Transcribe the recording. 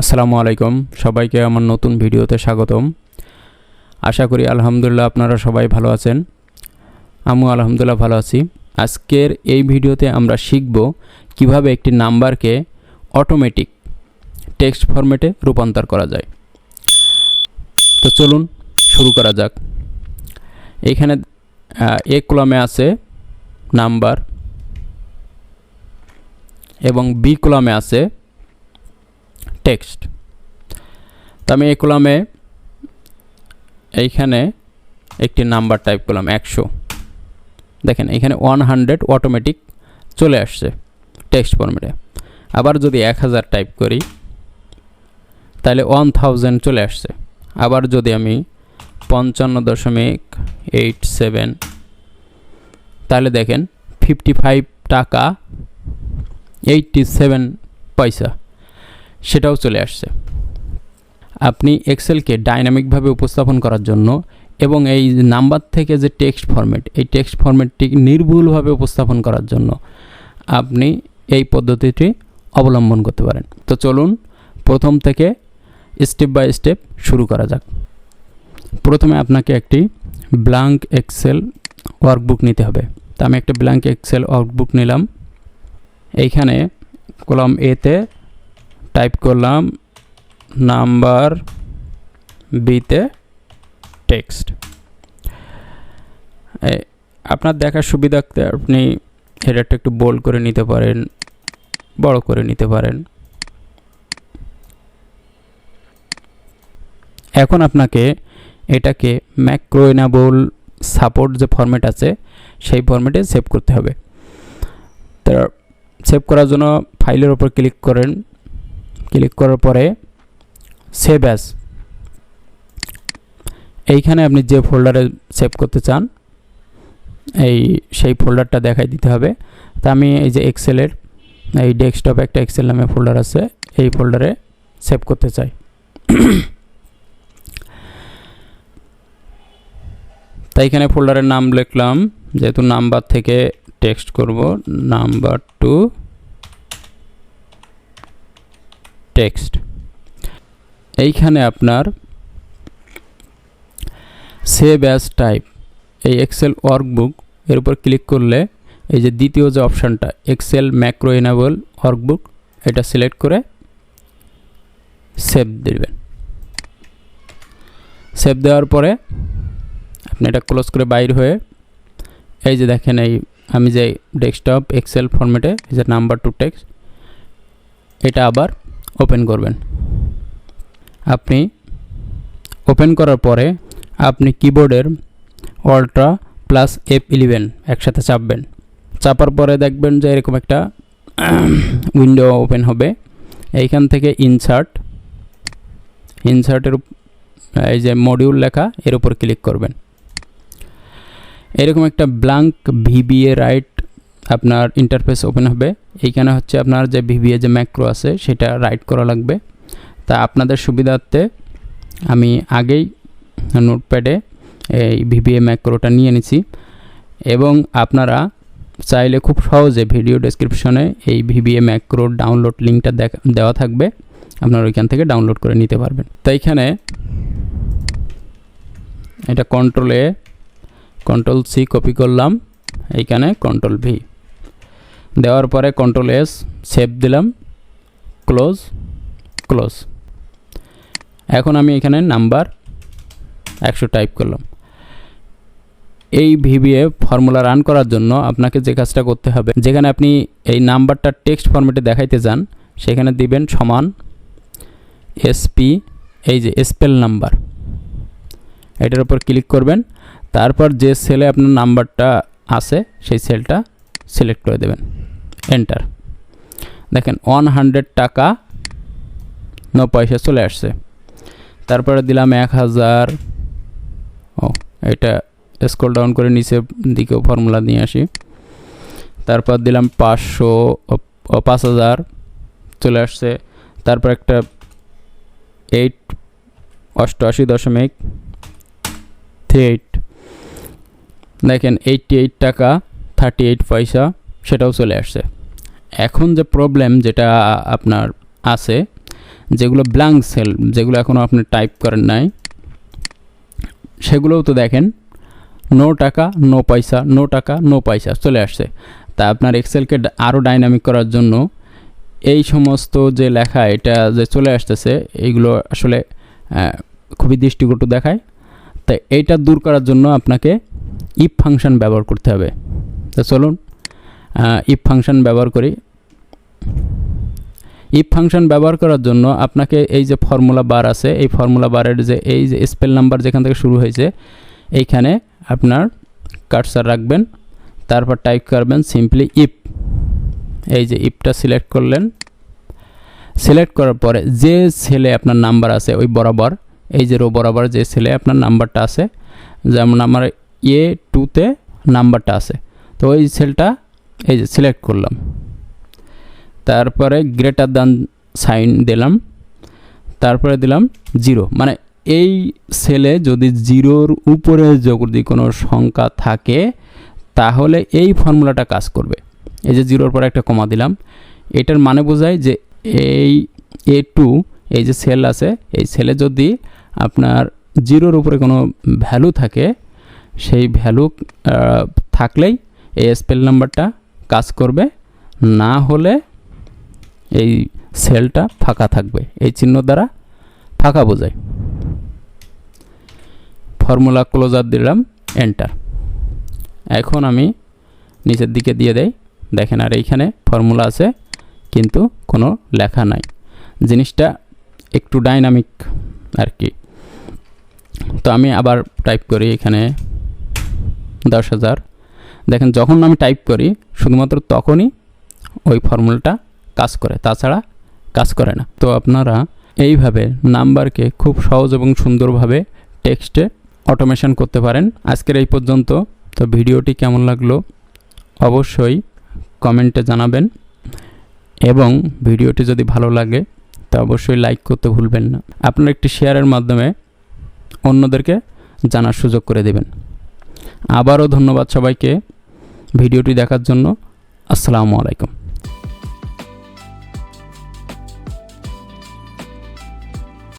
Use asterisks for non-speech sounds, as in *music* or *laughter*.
আসসালামু আলাইকুম। সবাইকে আমার নতুন ভিডিওতে স্বাগতম। আশা করি আলহামদুলিল্লাহ আপনারা সবাই ভালো আছেন। আমিও আলহামদুলিল্লাহ ভালো আছি। আজকের এই ভিডিওতে আমরা শিখব কীভাবে একটি নাম্বারকে অটোমেটিক টেক্সট ফরম্যাটে রূপান্তর করা যায়। তো চলুন শুরু করা যাক। এখানে এ কলামে আছে নাম্বার এবং বি কলামে আছে টেক্সট তো আমি এই কলামে এইখানে একটি নাম্বার টাইপ করলাম একশো। দেখেন, এখানে ওয়ান হান্ড্রেড অটোমেটিক চলে আসছে টেক্সট ফর্মেটে আবার যদি এক হাজার টাইপ করি, তাহলে ওয়ান থাউজেন্ড চলে আসছে। আবার যদি আমি পঞ্চান্ন দশমিক এইট সেভেন তাহলে দেখেন ফিফটি ফাইভ টাকা এইটটি সেভেন পয়সা। সেটাও চলে আসছে। আপনি এক্সেলকে ডাইনামিকভাবে উপস্থাপন করার জন্য এবং এই নাম্বার থেকে যে টেক্সট ফরম্যাট এই টেক্সট ফরম্যাটটি নির্ভুলভাবে উপস্থাপন করার জন্য আপনি এই পদ্ধতিটি অবলম্বন করতে পারেন। তো চলুন প্রথম থেকে স্টেপ বাই স্টেপ শুরু করা যাক। প্রথমে আপনাকে একটি ব্ল্যাঙ্ক এক্সেল ওয়ার্কবুক নিতে হবে। তো আমি একটা ব্ল্যাঙ্ক এক্সেল ওয়ার্কবুক নিলাম। এইখানে কলম এতে টাইপ করলাম নাম্বার বিতে টেক্সট আপনার দেখার সুবিধার্থে আপনি হেডারটা একটু বোল্ড করে নিতে পারেন, বড় করে নিতে পারেন। এখন আপনাকে এটাকে ম্যাক্রোয়েনাবল সাপোর্ট যে ফরম্যাট আছে, সেই ফরম্যাটে সেভ করতে হবে। তো সেভ করার জন্য ফাইলের ওপর ক্লিক করেন। ক্লিক করার পরে সেভ অ্যাজ এইখানে আপনি যে ফোল্ডারে সেভ করতে চান, এই সেই ফোল্ডারটা দেখাই দিতে হবে। তা আমি এই যে এক্সেলের এই ডেস্কটপে একটা এক্সেল নামে ফোল্ডার আছে, এই ফোল্ডারে সেভ করতে চাই। তাই এখানে ফোল্ডারের নাম লিখলাম, যেহেতু নাম্বার থেকে টেক্সট করব নাম্বার টু টেক্সট। এইখানে আপনার সেভ অ্যাজ টাইপ এই এক্সেল ওয়ার্কবুক এর উপর ক্লিক করলে এই যে দ্বিতীয় যে অপশানটা এক্সেল ম্যাক্রো এনাবল ওয়ার্কবুক এটা সিলেক্ট করে সেভ দেবেন। সেভ দেওয়ার পরে আপনি এটা ক্লোজ করে বাইর হয়ে এই যে দেখেন এই আমি যে ডেস্কটপ এক্সেল ফরম্যাটে যে নাম্বার টু টেক্সট এটা আবার ওপেন করবেন। আপনি ওপেন করার পরে আপনি কিবোর্ডের অল্ট্রা প্লাস এফ ইলেভেন একসাথে চাপবেন। চাপার পরে দেখবেন যে এরকম একটা *clears throat* উইন্ডো ওপেন হবে। এইখান থেকে ইনসার্ট ইনসার্টের এই যে মডিউল লেখা, এর উপর ক্লিক করবেন। এরকম একটা ব্ল্যাঙ্ক ভিবিএ রাইট আপনার ইন্টারফেস ওপেন হবে। এইখানে হচ্ছে আপনার যে ভিভিএ যে ম্যাক্রো আছে, সেটা রাইট করা লাগবে। তা আপনাদের সুবিধার্থে আমি আগেই নোটপ্যাডে এই ভিভিএ ম্যাক্রোটা নিয়ে নিছি। এবং আপনারা চাইলে খুব সহজে ভিডিও ডেসক্রিপশনে এই ভিভিএ ম্যাক্রোর ডাউনলোড লিঙ্কটা দেওয়া থাকবে। আপনারা ওইখান থেকে ডাউনলোড করে নিতে পারবেন। তো এইখানে এটা control A control C copy করলাম। এইখানে কন্ট্রোল ভি দেওয়ার পরে কন্ট্রোল এস সেভ দিলাম ক্লোজ ক্লোজ এখন আমি এখানে নাম্বার একশো টাইপ করলাম। এই ভিভিএ ফর্মুলা রান করার জন্য আপনাকে যে কাজটা করতে হবে, যেখানে আপনি এই নাম্বারটা টেক্সট ফরম্যাটে দেখাইতে যান সেখানে দিবেন সমান এসপি এই যে স্পেল নাম্বার এটার উপর ক্লিক করবেন, তারপর যে সেলে আপনার নাম্বারটা আছে, সেই সেলটা সিলেক্ট করে দেবেন। এন্টার দেখেন ওয়ান হান্ড্রেড টাকা ন পয়সা চলে আসছে। তারপরে দিলাম এক হাজার। ও, এটা স্ক্রল ডাউন করে নিচে দিকেও ফর্মুলা নিয়ে আসি। তারপর দিলাম পাঁচশো পাঁচ হাজার, চলে আসছে। তারপর একটা এইট অষ্টআশি দশমিক থ্রি এইট দেখেন এইটটি এইট টাকা থার্টি এইট পয়সা, সেটাও চলে আসছে। এখন যে প্রবলেম যেটা আপনার আছে, যেগুলো ব্ল্যাঙ্ক সেল যেগুলো এখনও আপনি টাইপ করেন নাই, সেগুলোও তো দেখেন নো টাকা নো পয়সা নো টাকা নো পয়সা চলে আসছে। তা আপনার এক্সেলকে আরও ডাইনামিক করার জন্য এই সমস্ত যে লেখা, এটা যে চলে আসতেছে, এইগুলো আসলে খুবই দৃষ্টিকটু দেখায়। তাই এইটা দূর করার জন্য আপনাকে ইফ ফাংশন ব্যবহার করতে হবে। তো চলুন ইফ ফাংশন ব্যবহার করি। ইফ ফাংশন ব্যবহার করার জন্য আপনাকে এই যে ফর্মুলা বার আছে, এই ফর্মুলা বারের যে, এই যে স্পেল নাম্বার যেখান থেকে শুরু হয়েছে, এইখানে আপনার কার্সার রাখবেন, তারপর টাইপ করবেন সিম্পলি ইফ এই যে ইফটা সিলেক্ট করলেন। সিলেক্ট করার পরে যে সেলে আপনার নাম্বার আছে, ওই বরাবর, এই যে রো বরাবর যে সেলে আপনার নাম্বারটা আছে, যেমন আমার এ টুতে নাম্বারটা আছে, তো ওই সেলটা এই যে সিলেক্ট করলাম। তারপরে গ্রেটার দান সাইন দিলাম। তারপরে দিলাম জিরো মানে এই সেলে যদি জিরোর উপরে যদি কোনো সংখ্যা থাকে, তাহলে এই ফর্মুলাটা কাজ করবে। এই যে জিরোর পরে একটা কমা দিলাম। এটার মানে বোঝায় যে এই এ টু এই যে সেল আছে, এই সেলে যদি আপনার জিরোর উপরে কোনো ভ্যালু থাকে, সেই ভ্যালু থাকলেই এই স্পেল নাম্বারটা কাজ করবে, না হলে এই সেলটা ফাঁকা থাকবে। এই চিহ্ন দ্বারা ফাঁকা বোঝায়। ফর্মুলা ক্লোজার দিলাম, এন্টার। এখন আমি নিচের দিকে দিয়ে দেই। দেখেন, আর এইখানে ফর্মুলা আছে, কিন্তু কোনো লেখা নাই। জিনিসটা একটু ডাইনামিক আর কি। তো আমি আবার টাইপ করি এখানে দশ হাজার। দেখেন যখন আমি টাইপ করি, শুধুমাত্র তখনই ওই ফর্মুলাটা কাজ করে, তাছাড়া কাজ করে না। তো আপনারা এইভাবে নাম্বারকে খুব সহজ এবং সুন্দরভাবে টেক্সটে অটোমেশন করতে পারেন। আজকের এই পর্যন্ত। তো ভিডিওটি কেমন লাগল অবশ্যই কমেন্টে জানাবেন। এবং ভিডিওটি যদি ভালো লাগে, তা অবশ্যই লাইক করতে ভুলবেন না। আপনার একটি শেয়ারের মাধ্যমে অন্যদেরকে জানার সুযোগ করে দেবেন। আবারও ধন্যবাদ সবাইকে। ভিডিওটি দেখার জন্য আসসালামু আলাইকুম।